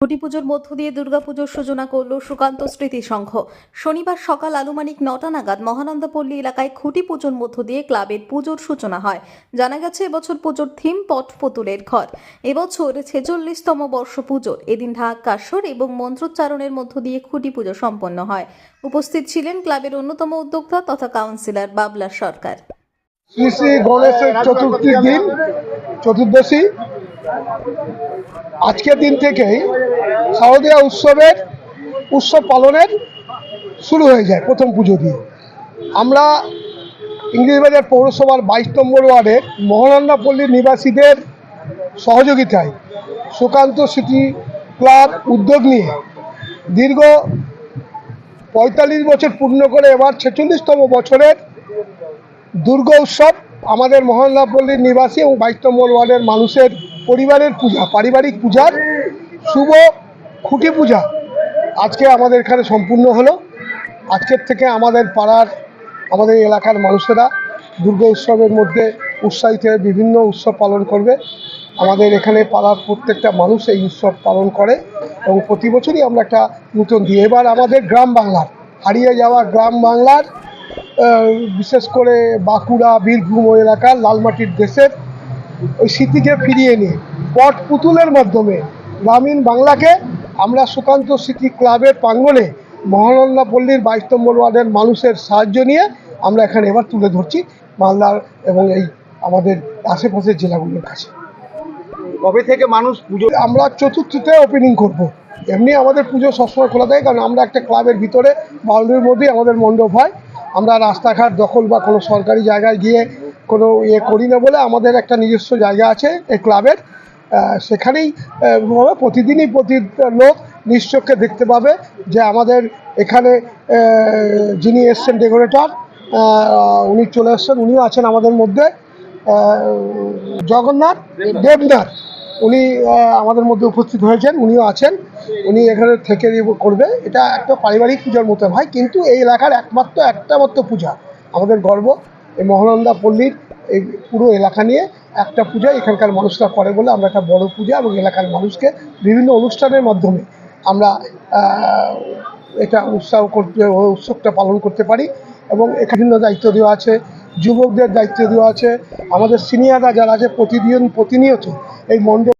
খুঁটি পুজোর মধ্য দিয়ে দুর্গাপুজোর সূচনা করল সুকান্ত স্মৃতি সংঘ। শনিবার সকাল আনুমানিক নটা নাগাদ মহানন্দপল্লী এলাকায় খুঁটি পুজোর মধ্য দিয়ে ক্লাবের পুজোর সূচনা হয়। জানা গেছে, এবছর পুজোর থিম পট পুতুলের ঘর। এবছর ছেচল্লিশতম বর্ষ পুজোর। এদিন ঢাক কাসর এবং মন্ত্রোচ্চারণের মধ্য দিয়ে খুঁটি পুজো সম্পন্ন হয়। উপস্থিত ছিলেন ক্লাবের অন্যতম উদ্যোক্তা তথা কাউন্সিলর বাবলা সরকার। শ্রী শ্রী গণেশের দিন, চতুর্দশী আজকের দিন থেকেই শারদীয়া উৎসবের, উৎসব পালনের শুরু হয়ে যায় প্রথম পুজো দিয়ে। আমরা ইংরেজবাজার পৌরসভার বাইশ নম্বর ওয়ার্ডের মহানন্দা পল্লীর নিবাসীদের সহযোগিতায় সুকান্ত সিটি ক্লাব উদ্যোগ নিয়ে দীর্ঘ পঁয়তাল্লিশ বছর পূর্ণ করে এবার ছেচল্লিশতম বছরের দুর্গ উৎসব আমাদের মহল্লাপল্লীর নিবাসী এবং বাইশ নম্বর ওয়ার্ডের মানুষের পরিবারের পূজা, পারিবারিক পূজার শুভ খুঁটি পূজা আজকে আমাদের এখানে সম্পূর্ণ হলো। আজকের থেকে আমাদের পাড়ার, আমাদের এলাকার মানুষেরা দুর্গা উৎসবের মধ্যে উৎসাহিত হয়ে বিভিন্ন উৎসব পালন করবে। আমাদের এখানে পাড়ার প্রত্যেকটা মানুষ এই উৎসব পালন করে এবং প্রতি বছরই আমরা একটা নতুন দিই এবার আমাদের গ্রাম বাংলার, হারিয়ে যাওয়া গ্রাম বাংলার বিশেষ করে বাঁকুড়া, বীরভূম এলাকার লালমাটির দেশের ওই স্মৃতিকে ফিরিয়ে নিয়ে পট পুতুলের মাধ্যমে গ্রামীণ বাংলাকে আমরা সুকান্ত স্মৃতি ক্লাবের প্রাঙ্গণে মহানন্দা পল্লীর বাইশ নম্বর ওয়ার্ডের মানুষের সাহায্য নিয়ে আমরা এখানে এবার তুলে ধরছি মালদার এবং এই আমাদের আশেপাশের জেলাগুলোর কাছে কবে থেকে মানুষ পুজো আমরা চতুর্থীতে ওপেনিং করব। এমনি আমাদের পুজো সবসময় খোলা থাকে কারণ আমরা একটা ক্লাবের ভিতরে বাউন্ডারির মধ্যেই আমাদের মণ্ডপ হয় আমরা রাস্তাঘাট দখল বা কোনো সরকারি জায়গায় গিয়ে কোনো ইয়ে করি না বলে আমাদের একটা নিজস্ব জায়গা আছে এই ক্লাবের। সেখানেই হবে। প্রতিদিনই প্রতি লোক নিশ্চয়কে দেখতে পাবে যে আমাদের এখানে যিনি এসছেন ডেকোরেটর উনি চলে এসছেন, উনিও আছেন আমাদের মধ্যে। জগন্নাথ দেবনাথ, উনি আমাদের মধ্যে উপস্থিত হয়েছেন, উনিও আছেন। উনি এখানে থেকে করবে। এটা একটা পারিবারিক পূজার মতো হয়, কিন্তু এই এলাকার একমাত্র, একটা মাত্র পূজা, আমাদের গর্ব। এই মহানন্দা পল্লীর এই পুরো এলাকা নিয়ে একটা পূজা এখানকার মানুষরা করে বলে আমরা একটা বড় পূজা এবং এলাকার মানুষকে বিভিন্ন অনুষ্ঠানের মাধ্যমে আমরা এটা উৎসাহ করতে, উৎসবটা পালন করতে পারি এবং এখানে দায়িত্ব দেওয়া আছে, যুবকদের দায়িত্ব দেওয়া আছে, আমাদের সিনিয়ররা যারা আছে প্রতিদিন, প্রতিনিয়ত এই মণ্ডপ